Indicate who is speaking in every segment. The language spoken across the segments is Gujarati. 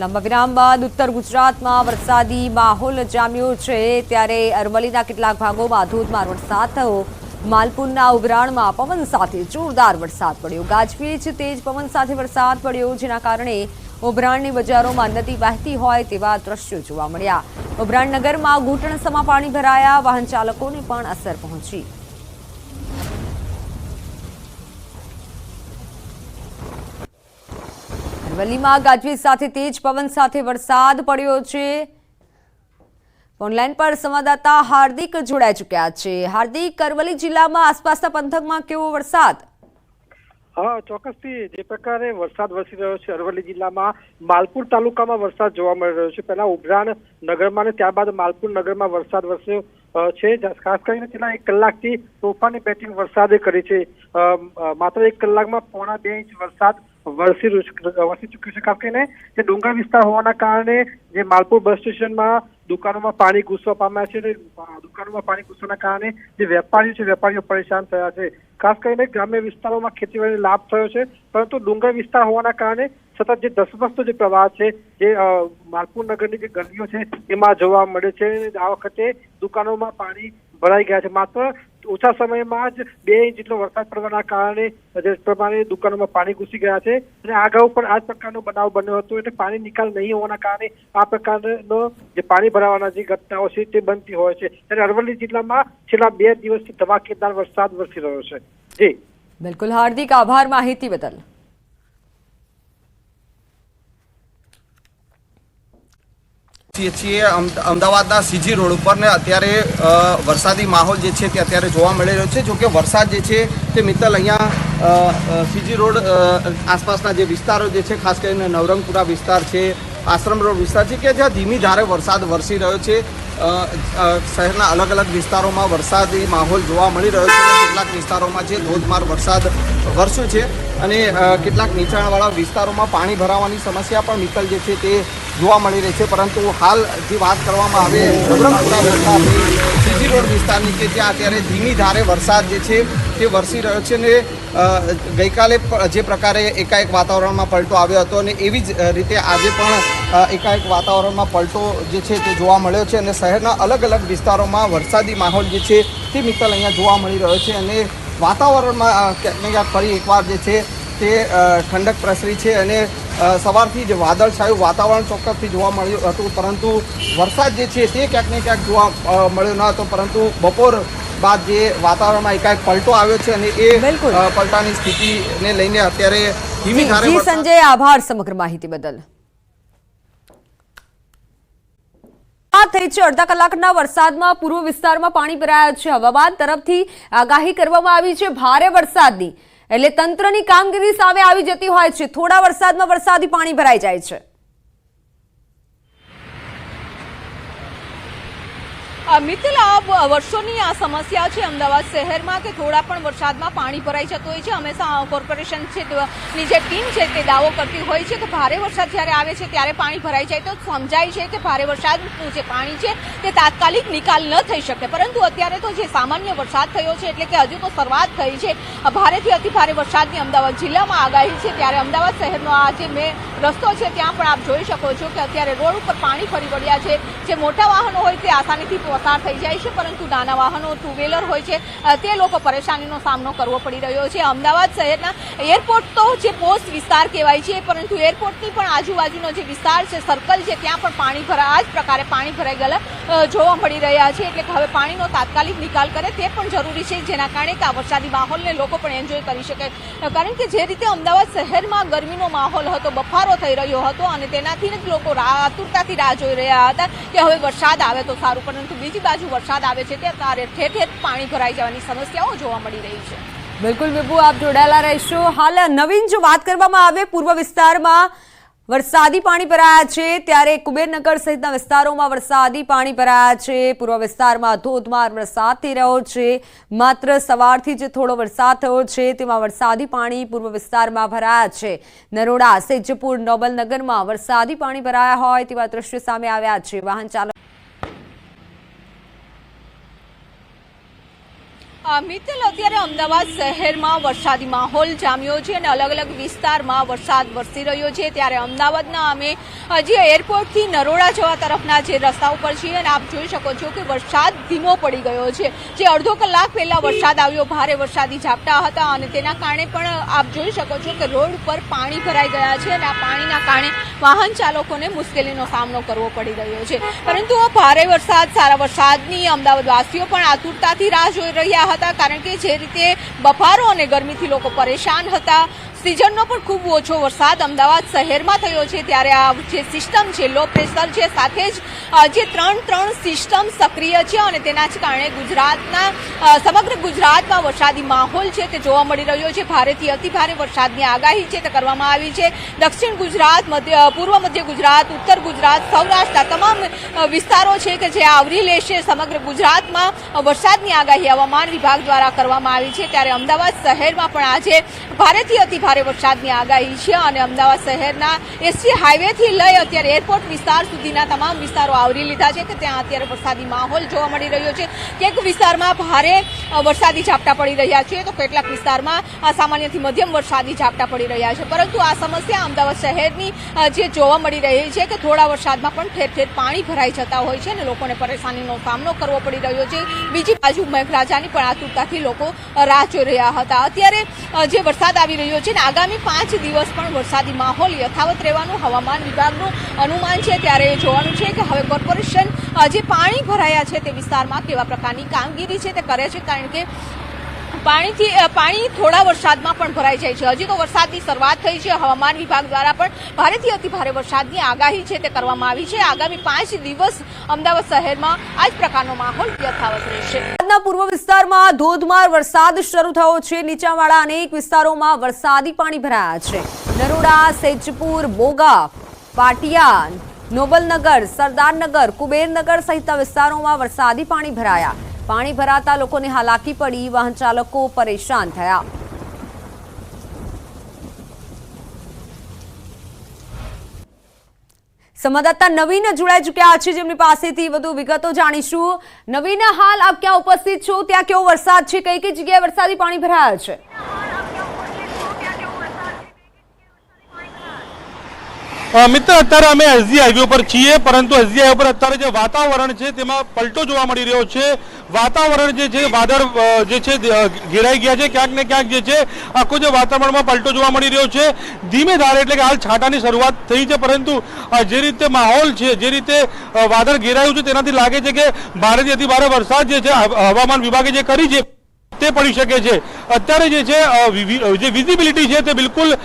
Speaker 1: લાંબા વિરામ બાદ ઉત્તર ગુજરાતમાં વરસાદી માહોલ જામ્યો છે. ત્યારે અરવલ્લીના કેટલાક ભાગોમાં ધોધમાર વરસાદ થયો. માલપુરના ઉભરાણમાં પવન સાથે જોરદાર વરસાદ પડ્યો. ગાજવીજ તેજ પવન સાથે વરસાદ પડ્યો, જેના કારણે ઉભરાણની બજારોમાં નદી વહેતી હોય તેવા દ્રશ્યો જોવા મળ્યા. ઉભરાણ નગરમાં ઘૂંટણસમાં પાણી ભરાયા, વાહન ચાલકોને પણ અસર પહોંચી. અરવલ્લીમાં ગાજવીજ સાથે તેજ પવન સાથે વરસાદ પડ્યો છે. ઓનલાઈન પર સંવાદદાતા હાર્દિક જોડાઈ ચૂક્યા છે. હાર્દિક અરવલ્લી જિલ્લામાં આસપાસના પંથકમાં કેવો વરસાદ?
Speaker 2: હા, ચોક્કસથી જે પ્રકારે વરસાદ વરસી રહ્યો છે, અરવલ્લી જિલ્લામાં માલપુર તાલુકામાં વરસાદ જોવા મળી રહ્યો છે. પહેલા ઉભરાણ નગરમાં અને ત્યારબાદ માલપુર નગરમાં વરસાદ વરસ્યો છે. ખાસ કરીને છેલ્લા એક કલાકથી તોફાની બેટિંગ વરસાદે કરી છે. માત્ર એક કલાકમાં પોણા બે ઇંચ વરસાદ વરસી વરસી ચૂક્યું છે ખાસ કરીને જે ડુંગર વિસ્તાર હોવાના કારણે જે માલપુર બસ સ્ટેશનમાં દુકાનોમાં પાણી ઘૂસવા પામ્યા છે અને દુકાનોમાં પાણી ઘૂસવાના કારણે જે વેપારીઓ છે, વેપારીઓ પરેશાન થયા છે. ખાસ કરીને ગ્રામ્ય વિસ્તારોમાં ખેતીવાડીને લાભ થયો છે. પરંતુ ડુંગર વિસ્તાર હોવાના કારણે સતત જે ધસમસતો જે પ્રવાહ છે, જે માલપુર નગરની જે ગલીઓ છે, એમાં જોવા મળે છે. આ વખતે દુકાનોમાં પાણી ભરાઈ ગયા છે. માત્ર ઓછા સમયમાં જ બે ઇંચ જેટલો વરસાદ પડવાના કારણે પ્રમાણે દુકાનોમાં પાણી ઘૂસી ગયા છે. અને આ અગાઉ પણ આ પ્રકારનો બનાવ બન્યો હતો. એટલે પાણી નિકાલ નહીં હોવાના કારણે આ પ્રકારનો જે પાણી ભરાવાના જે ઘટનાઓ છે તે બનતી હોય છે. ત્યારે અરવલ્લી જિલ્લામાં છેલ્લા બે દિવસથી ધમાકેદાર વરસાદ વરસી રહ્યો છે. જી.
Speaker 1: બિલકુલ. હાર્દિક આભાર માહિતી બદલ.
Speaker 3: છીએ અમદાવાદના સીજી રોડ ઉપર ને અત્યારે વરસાદી માહોલ જે છે તે અત્યારે જોવા મળી રહ્યો છે. જોકે વરસાદ જે છે તે મિત્તલ અહીંયા સીજી રોડ આસપાસના જે વિસ્તારો જે છે, ખાસ કરીને નવરંગપુરા વિસ્તાર છે, આશ્રમ રોડ વિસ્તાર છે, કે જ્યાં ધીમી ધારે વરસાદ વરસી રહ્યો છે. શહેરના અલગ અલગ વિસ્તારોમાં વરસાદી માહોલ જોવા મળી રહ્યો છે કેટલાક વિસ્તારોમાં છે ધોધમાર વરસાદ વરસ્યો છે. અને કેટલાક નીચાણવાળા વિસ્તારોમાં પાણી ભરાવાની સમસ્યા પણ મિત્તલ જે છે તે જોવા મળી રહી છે, પરંતુ હાલ જે વાત કરવામાં આવે સીજી રોડ વિસ્તારની કે જ્યાં અત્યારે ધીમી ધારે વરસાદ જે છે, તે વરસી રહ્યો છે અને ગઈકાલે જે પ્રકારે એકાએક વાતાવરણમાં પલટો આવ્યો હતો અને એવી જ રીતે આજે પણ એકાએક વાતાવરણમાં પલટો જે છે તે જોવા મળ્યો છે અને શહેરના અલગ અલગ વિસ્તારોમાં વરસાદી માહોલ જે છે, તે મિત્તલ અહીંયા જોવા મળી રહ્યો છે અને વાતાવરણમાં ક્યાંક ને ક્યાંક ફરી એકવાર જે છે, તે ઠંડક પ્રસરી છે અને સવારથી જ વાદળછાયું વાતાવરણ ચોક્કસથી જોવા મળ્યું હતું પરંતુ વરસાદ જે છે તે ક્યાંક ને ક્યાંક જોવા મળ્યો ન હતો પરંતુ બપોર બાદ જે વાતાવરણમાં એકાએક પલટો આવ્યો છે અને એ પલટાની સ્થિતિને લઈને અત્યારે ધીમી ધારે
Speaker 1: સંજય આભાર સમગ્ર માહિતી બદલ. આ થઈ છે અડધા કલાકના વરસાદમાં પૂર્વ વિસ્તારમાં પાણી ભરાયા છે. હવામાન તરફથી આગાહી કરવામાં આવી છે. ભારે વરસાદની એટલે તંત્રની કામગીરી સામે આવી જતી હોય છે. થોડા વરસાદમાં વરસાદી પાણી ભરાઈ જાય છે.
Speaker 4: મિત્તલ આ વર્ષોની આ સમસ્યા છે અમદાવાદ શહેરમાં કે થોડા પણ વરસાદમાં પાણી ભરાઈ જતું હોય છે? હંમેશા કોર્પોરેશન છે ની જે ટીમ છે તે દાવો કરતી હોય છે કે ભારે વરસાદ જ્યારે આવે છે ત્યારે પાણી ભરાઈ જાય તો સમજાય છે કે ભારે વરસાદનું જે પાણી છે તે તાત્કાલિક નિકાલ ન થઈ શકે. પરંતુ અત્યારે તો જે સામાન્ય વરસાદ થયો છે એટલે કે હજુ તો શરૂઆત થઈ છે. ભારેથી અતિ ભારે વરસાદની અમદાવાદ જિલ્લામાં આગાહી છે. ત્યારે અમદાવાદ શહેરનો આ જે મેં રસ્તો છે ત્યાં પણ આપ જોઈ શકો છો કે અત્યારે રોડ ઉપર પાણી ફરી વળ્યા છે. જે મોટા વાહનો હોય તે આસાનીથી પસાર થઈ જાય છે, પરંતુ નાના વાહનો ટુ વ્હીલર હોય છે તે લોકો પરેશાનીનો સામનો કરવો પડી રહ્યો છે. અમદાવાદ શહેરના એરપોર્ટ તો જે પોસ્ટ વિસ્તાર કહેવાય છે, પરંતુ એરપોર્ટની પણ આજુબાજુનો જે વિસ્તાર છે સર્કલ છે, ત્યાં પણ પાણી ભરા, આ જ પ્રકારે પાણી ભરાઈ ગયેલા જોવા મળી રહ્યા છે. એટલે હવે પાણીનો તાત્કાલિક નિકાલ કરે તે પણ જરૂરી છે. જેના કારણે આ વરસાદી માહોલને લોકો પણ એન્જોય કરી શકે. કારણ કે જે રીતે અમદાવાદ શહેરમાં ગરમીનો માહોલ હતો, બફારો થઈ રહ્યો હતો, અને તેનાથી જ લોકો આતુરતાથી રાહ જોઈ રહ્યા હતા કે હવે વરસાદ આવે તો સારું, પરંતુ બીજી બાજુ વરસાદ આવે છે ત્યારે ઠેર ઠેર પાણી ભરાઈ જવાની સમસ્યાઓ જોવા મળી રહી છે.
Speaker 1: બિલકુલ વિભુ, આપ જોડાયેલા રહેશો. હાલ નવીન જો વાત કરવામાં આવે, પૂર્વ વિસ્તારમાં વરસાદી પાણી ભરાયા છે, ત્યારે કુબેરનગર સહિતના વિસ્તારોમાં વરસાદી પાણી ભરાયા છે. પૂર્વ વિસ્તારમાં ધોધમાર વરસાદ થઈ રહ્યો છે. માત્ર સવારથી જે થોડો વરસાદ થયો છે. તેમાં વરસાદી પાણી પૂર્વ વિસ્તારમાં ભરાયા છે. નરોડા, સેજપુર નોબલનગરમાં વરસાદી પાણી ભરાયા હોય તેવા દ્રશ્યો સામે આવ્યા છે. વાહન ચાલક
Speaker 4: મિત્તલ અત્યારે અમદાવાદ શહેરમાં વરસાદી માહોલ જામ્યો છે અને અલગ અલગ વિસ્તારમાં વરસાદ વરસી રહ્યો છે. ત્યારે અમદાવાદના અમે હજી એરપોર્ટથી નરોડા જવા તરફના જે રસ્તા ઉપર છીએ અને આપ જોઈ શકો છો કે વરસાદ ધીમો પડી ગયો છે. જે અડધો કલાક પહેલાં વરસાદ આવ્યો, ભારે વરસાદી ઝાપટા હતા અને તેના કારણે પણ આપ જોઈ શકો છો કે રોડ ઉપર પાણી ભરાઈ ગયા છે અને આ પાણીના કારણે વાહન ચાલકોને મુશ્કેલીનો સામનો કરવો પડી રહ્યો છે. પરંતુ ભારે વરસાદ, સારા વરસાદની અમદાવાદવાસીઓ પણ આતુરતાથી રાહ જોઈ રહ્યા હતા કારણ કે જે રીતે બફારો અને ગરમીથી લોકો પરેશાન હતા સિઝનનો પણ ખૂબ ઓછો વરસાદ અમદાવાદ શહેરમાં થયો છે ત્યારે આ જે સિસ્ટમ છે, લો પ્રેશર છે, સાથે જ જે ત્રણ ત્રણ સિસ્ટમ સક્રિય છે અને તેના જ કારણે ગુજરાતના સમગ્ર ગુજરાતમાં વરસાદી માહોલ છે તે જોવા મળી રહ્યો છે. ભારેથી અતિ ભારે વરસાદની આગાહી છે તે કરવામાં આવી છે. દક્ષિણ ગુજરાત, મધ્ય પૂર્વ મધ્ય ગુજરાત, ઉત્તર ગુજરાત સૌરાષ્ટ્રના તમામ વિસ્તારો છે કે જે આવરી લેશે સમગ્ર ગુજરાતમાં વરસાદની આગાહી હવામાન વિભાગ દ્વારા કરવામાં આવી છે. ત્યારે અમદાવાદ શહેરમાં પણ આજે ભારેથી અતિ ભારે વરસાદની આગાહી છે અને અમદાવાદ શહેરના એસટી હાઈવેથી લઈ અત્યારે એરપોર્ટ વિસ્તાર સુધીના તમામ વિસ્તારો આવરી લીધા છે કે ત્યાં અત્યારે વરસાદી માહોલ જોવા મળી રહ્યો છે. કેટલાક વિસ્તારમાં ભારે વરસાદી ઝાપટા પડી રહ્યા છે તો કેટલાક વિસ્તારમાં સામાન્યથી મધ્યમ વરસાદી ઝાપટા પડી રહ્યા છે. પરંતુ આ સમસ્યા અમદાવાદ શહેરની જે જોવા મળી રહી છે કે થોડા વરસાદમાં પણ ઠેર ઠેર પાણી ભરાઈ જતા હોય છે અને લોકોને પરેશાનીનો સામનો કરવો પડી રહ્યો છે. બીજી બાજુ મેઘરાજાની પણ આતુરતાથી લોકો રાહ જોઈ રહ્યા હતા. અત્યારે જે વરસાદ આવી રહ્યો છે ને આગામી પાંચ દિવસ પણ વરસાદી માહોલ યથાવત રહેવાનું હવામાન વિભાગનું અનુમાન છે. ત્યારે જોવાનું છે કે હવે કોર્પોરેશન જે પાણી ભરાયા છે તે વિસ્તારમાં કેવા પ્રકારની કામગીરી છે તે કરે છે? કારણ કે પાણીથી પાણી થોડા વરસાદમાં પણ ભરાઈ જાય છે. હજી તો વરસાદની શરૂઆત થઈ છે. હવામાન વિભાગ દ્વારા પણ ભારેથી અતિ ભારે વરસાદની આગાહી છે તે કરવામાં આવી છે. આગામી પાંચ દિવસ અમદાવાદ શહેરમાં આ જ પ્રકારનો માહોલ યથાવત રહેશે.
Speaker 1: પૂર્વ વિસ્તારમાં ધોધમાર વરસાદ શરૂ થયો છે. નીચાવાળા અનેક વિસ્તારોમાં વરસાદી પાણી ભરાયા છે. નરોડા, સેજપુર બોગા પાટિયા, નોબલનગર, સરદારનગર, કુબેરનગર સહિતના વિસ્તારોમાં વરસાદી પાણી ભરાયા. પાણી ભરાતા લોકોને હાલાકી પડી, વાહન ચાલકો પરેશાન થયા. સંવાદદાતા નવીન જોડાઈ ચૂક્યા છે જેમની પાસેથી વધુ વિગતો જાણીશું. નવીન, હાલ આપ ક્યાં ઉપસ્થિત છો? ત્યાં કેવો વરસાદ છે? કઈ કઈ જગ્યાએ વરસાદી પાણી ભરાયા છે?
Speaker 5: મિત્ર, અત્યારે અમે એસજી હાઈવે ઉપર છીએ, પરંતુ એસજી હાઈવે ઉપર અત્યારે જે વાતાવરણ છે, તેમાં પલટો જોવા મળી રહ્યો છે. વાતાવરણ જે છે, વાદળ જે છે ઘેરાઈ ગયા છે, ક્યાંક ને ક્યાંક જે છે, આખું જે વાતાવરણમાં પલટો જોવા મળી રહ્યો છે. ધીમે ધારે એટલે કે હાલ છાંટાની શરૂઆત થઈ છે, પરંતુ જે રીતે માહોલ છે, જે રીતે વાદળ ઘેરાયું છે, તેનાથી લાગે છે કે ભારેથી અતિ ભારે વરસાદ જે છે હવામાન વિભાગે જે કરી છે, તે પડી શકે છે. અત્યારે જે છે જે વિઝિબિલિટી છે તે બિલકુલ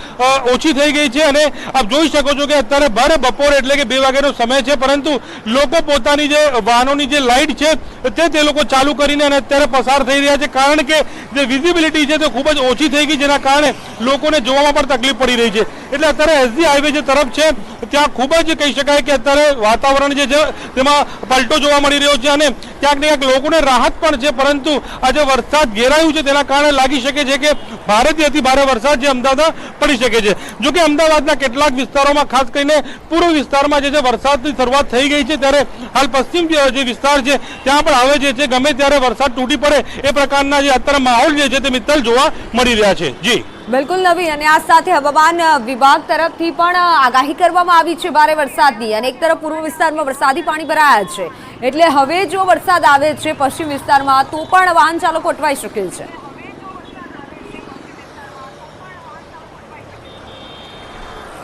Speaker 5: ઓછી થઈ ગઈ છે અને આપ જોઈ શકો છો કે અત્યારે ભર બપોર એટલે કે બે વાગ્યાનો સમય છે, પરંતુ લોકો પોતાની જે વાહનોની જે લાઇટ છે તે તે લોકો ચાલુ કરીને અને અત્યારે પસાર થઈ રહ્યા છે, કારણ કે જે વિઝિબિલિટી છે તે ખૂબ જ ઓછી થઈ ગઈ, જેના કારણે લોકોને જોવામાં પણ તકલીફ પડી રહી છે. એટલે અત્યારે એસજી હાઈવે જે તરફ છે, ત્યાં ખૂબ જ કહી શકાય કે અત્યારે વાતાવરણ જે છે તેમાં પલટો જોવા મળી રહ્યો છે અને ક્યાંક ને ક્યાંક લોકોને રાહત પણ છે, પરંતુ આજે વરસાદ ઘેરાયું છે, તેના કારણે લાગી શકે છે કે ભારેથી અતિ ભારે વરસાદ જે અમદાવાદમાં પડી શકે છે. જો કે અમદાવાદના કેટલાક વિસ્તારોમાં, ખાસ કરીને પૂર્વ વિસ્તારમાં જે છે વરસાદની શરૂઆત થઈ ગઈ છે, ત્યારે હાલ પશ્ચિમ જે વિસ્તાર છે, ત્યાં પણ હવે જે છે ગમે ત્યારે વરસાદ તૂટી પડે એ પ્રકારના જે અત્યારે માહોલ જે છે તે મિત્તલ જોવા મળી રહ્યા છે. જી.
Speaker 1: બિલકુલ નવીન અને આ સાથે હવામાન વિભાગ તરફથી પણ આગાહી કરવામાં આવી છે ભારે વરસાદની અને એક તરફ પૂર્વ વિસ્તારમાં વરસાદી પાણી ભરાયા છે. એટલે હવે જો વરસાદ આવે છે પશ્ચિમ વિસ્તારમાં, તો પણ વાહન ચાલકો અટવાઈ શકે છે.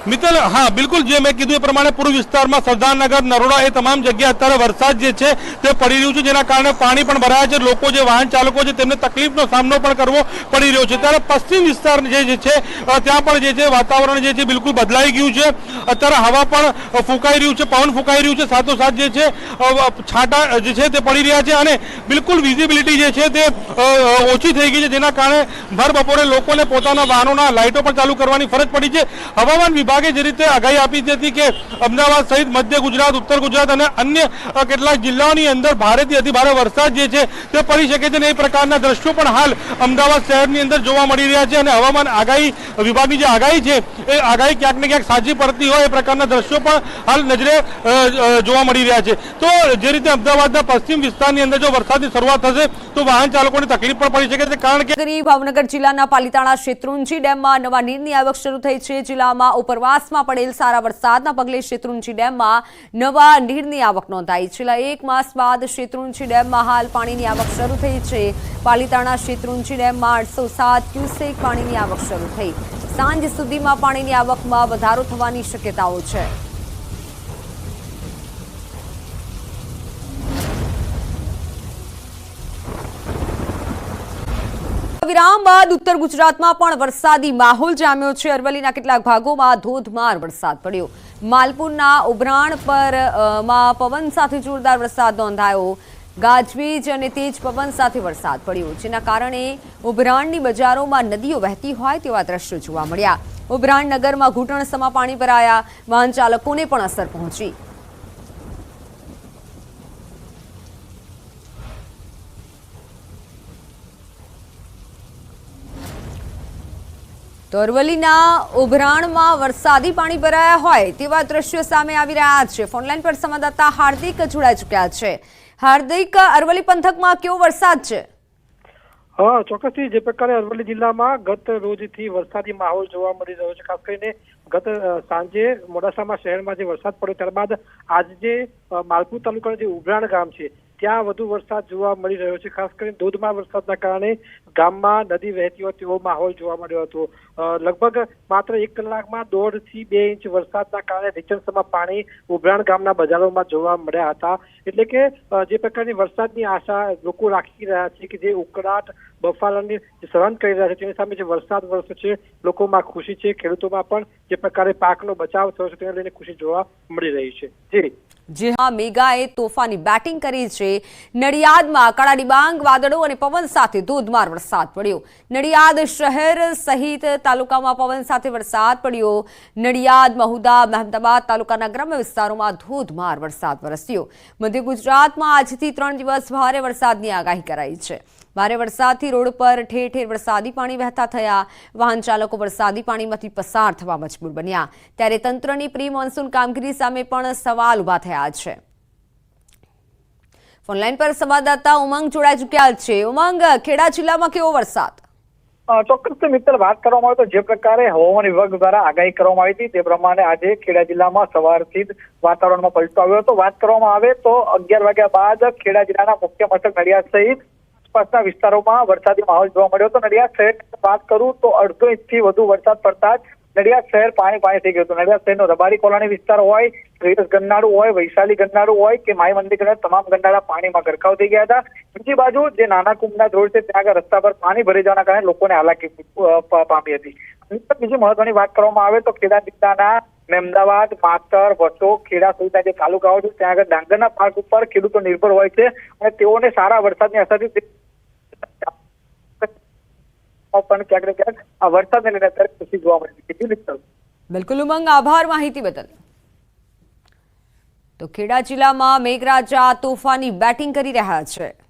Speaker 5: મિત્તલ, હા, બિલકુલ, જે મેં કીધું એ પ્રમાણે પૂર્વ વિસ્તારમાં સરદારનગર, નરોડા એ તમામ જગ્યાએ અત્યારે વરસાદ જે છે તે પડી રહ્યું છે, જેના કારણે પાણી પણ ભરાયા છે, લોકો જે વાહન ચાલકો છે તેમને તકલીફનો સામનો પણ કરવો પડી રહ્યો છે. ત્યારે પશ્ચિમ વિસ્તાર જે છે ત્યાં પણ જે છે વાતાવરણ જે છે બિલકુલ બદલાઈ ગયું છે. અત્યારે હવા પણ ફૂંકાઈ રહ્યું છે, પવન ફૂંકાઈ રહ્યું છે, સાથોસાથ જે છે છાંટા જે છે તે પડી રહ્યા છે અને બિલકુલ વિઝિબિલિટી જે છે તે ઓછી થઈ ગઈ છે, જેના કારણે ભર બપોરે લોકોને પોતાના વાહનોના લાઇટો પણ ચાલુ કરવાની ફરજ પડી છે. હવામાન વિભાગ વિભાગે જે રીતે આગાહી આપી હતી કે અમદાવાદ સહિત મધ્ય ગુજરાત, ઉત્તર ગુજરાત અને અન્ય કેટલાક જિલ્લાઓની અંદર ભારેથી અતિભારે વરસાદ જે છે તે પડી શકે છે અને એ પ્રકારના દ્રશ્યો પણ હાલ અમદાવાદ શહેરની અંદર જોવા મળી રહ્યા છે અને હવામાન આગાહી, વિભાગની જે આગાહી છે, એ આગાહી ક્યાંક ને ક્યાંક સાચી પડતી હોય એ પ્રકારના દ્રશ્યો પણ હાલ નજરે જોવા મળી રહ્યા છે. તો જે રીતે અમદાવાદના પશ્ચિમ વિસ્તારની અંદર જો વરસાદની શરૂઆત થશે, તો વાહન ચાલકોને તકલીફ પણ પડી શકે છે, કારણ કે
Speaker 1: ગરી ભાવનગર જિલ્લાના પાલિતાણા શેત્રુંજી ડેમમાં નવા નીરની આવક શરૂ થઈ છે. જિલ્લામાં ઉપરવાસમાં પડેલ સારા વરસાદના પગલે શેત્રુંજી ડેમમાં નવા નીરની આવક નોંધાઈ. છેલ્લા એક માસ બાદ શેત્રુંજી ડેમમાં હાલ પાણીની આવક શરૂ થઈ છે. પાલિતાણા શેત્રુંજી ડેમમાં આઠસો સાત ક્યુસેક પાણીની આવક શરૂ થઈ. સાંજ સુધીમાં પાણીની આવકમાં વધારો થવાની શક્યતાઓ છે. વિરામ બાદ ઉત્તર ગુજરાતમાં પણ વરસાદી માહોલ જામ્યો છે. અરવલ્લીના કેટલાક ભાગોમાં ધોધમાર વરસાદ પડ્યો. માલપુરના ઉભરાણ પરમાં પવન સાથે જોરદાર વરસાદ નોંધાયો. ગાજવીજ અને તેજ પવન સાથે વરસાદ પડ્યો, જેના કારણે ઉભરાણની બજારોમાં નદીઓ વહેતી હોય તેવા દ્રશ્યો જોવા મળ્યા. ઉભરાણ નગરમાં ઘૂંટણસમાં પાણી ભરાયા. વાહન ચાલકોને પણ અસર પહોંચી. તો અરવલ્લીના ઉભરાણમાં વરસાદી પાણી ભરાયા હોય તેવા દ્રશ્યો સામે આવી રહ્યા છે. ફોનલાઈન પર સંવાદદાતા હાર્દિક જોડાઈ ચૂક્યા છે. હાર્દિક, અરવલ્લી પંથકમાં કેવો વરસાદ છે?
Speaker 2: હા, ચોક્કસથી જે પ્રકારે અરવલ્લી જિલ્લામાં ગત રોજથી વરસાદી માહોલ જોવા મળી રહ્યો છે. ખાસ કરીને ગત સાંજે મોડાસામાં શહેરમાં જે વરસાદ પડ્યો, ત્યારબાદ આજે માલપુર તાલુકાનું જે ઉભરાણ ગામ છે ત્યાં વધુ વરસાદ જોવા મળી રહ્યો છે. ખાસ કરીને ધોધમાર વરસાદના કારણે ગામમાં નદી વહેતી હોય તેવો માહોલ જોવા મળ્યો હતો. લગભગ માત્ર એક કલાકમાં દોઢથી બે ઇંચ વરસાદના કારણે રીચણસમાં પાણી ઉભરાણ ગામના બજારોમાં જોવા મળ્યા હતા. એટલે કે જે પ્રકારની વરસાદની આશા લોકો રાખી રહ્યા છે કે જે ઉકળાટ બફારાની સહન કરી રહ્યા છે તેની સામે જે વરસાદ વરસ્યો છે, લોકોમાં ખુશી છે. ખેડૂતોમાં પણ જે પ્રકારે પાકનો બચાવ થયો છે, તેને લઈને ખુશી જોવા મળી રહી છે. જી.
Speaker 1: જે હા મેગાએ તોફાની બેટિંગ કરી છે. નડિયાદમાં કાળા ડિબાંગ વાદળો અને પવન સાથે ધોધમાર વરસાદ પડ્યો. નડિયાદ શહેર સહિત તાલુકામાં પવન સાથે વરસાદ પડ્યો. નડિયાદ, મહુદા મહેમદાબાદ તાલુકાના ગ્રામ્ય વિસ્તારોમાં ધોધમાર વરસાદ વરસ્યો. મધ્ય ગુજરાતમાં આજથી ત્રણ દિવસ ભારે વરસાદની આગાહી કરાઈ છે. ભારે વરસાદથી રોડ પર ઠેર ઠેર વરસાદી પાણી વહેતા થયા. વાહન ચાલકો વરસાદી પાણીમાંથી પસાર થવા મજબૂર બન્યા. ત્યારે તંત્રની પ્રી મોન્સૂન કામગીરી સામે પણ સવાલ ઊભા થયા. છે. ફોનલાઈન પર સંવાદદાતા ઉમંગ જોડાઈ ચુક્યા છે. ઉમંગ, ખેડા જિલ્લામાં કેવો વરસાદ?
Speaker 6: ચોક્કસ મિત્ર વાત કરવામાં આવે તો જે પ્રકારે હવામાન વિભાગ દ્વારા આગાહી કરવામાં આવી હતી, તે પ્રમાણે આજે ખેડા જિલ્લામાં સવારથી જ વાતાવરણમાં પલટો આવ્યો હતો. વાત કરવામાં આવે તો અગિયાર વાગ્યા બાદ ખેડા જિલ્લાના મુખ્ય મથક નડિયાદ સહિત આસપાસના વિસ્તારોમાં વરસાદી માહોલ જોવા મળ્યો હતો. નડિયાદ શહેર વાત કરું તો અડધો ઇંચથી વધુ વરસાદ પડતા જ નડિયાદ શહેર પાણી પાણી થઈ ગયું હતું. નડિયાદ શહેરનો રબારી કોલોની વિસ્તાર હોય શ્રેયસ ગન્નાળું હોય, વૈશાલી ગન્નાળું હોય કે માઈ મંદિર ગન્નાળા તમામ ગન્નાળા પાણીમાં ગરકાવ થઈ ગયા હતા. બીજી બાજુ જે નાના કુંભના ધોળ છે, ત્યાં આગળ રસ્તા પર પાણી ભરી જવાના કારણે લોકોને હાલાકી પામી હતી. બીજી મહત્વની વાત કરવામાં આવે તો ખેડા જિલ્લાના મહેમદાવાદ માતર વસો ખેડા સહિતના જે તાલુકાઓ છે, ત્યાં આગળ ડાંગરના પાક ઉપર ખેડૂતો નિર્ભર હોય છે અને તેઓને સારા વરસાદની અસરથી પણ ક્યાંક ને આ વરસાદને લઈને અત્યારે ખુશી જોવા મળી જી મિત્તલ.
Speaker 1: બિલકુલ, ઉમંગ, આભાર માહિતી બદલ. તો ખેડા જિલ્લામાં મેઘરાજા તોફાની બેટિંગ કરી રહ્યા છે.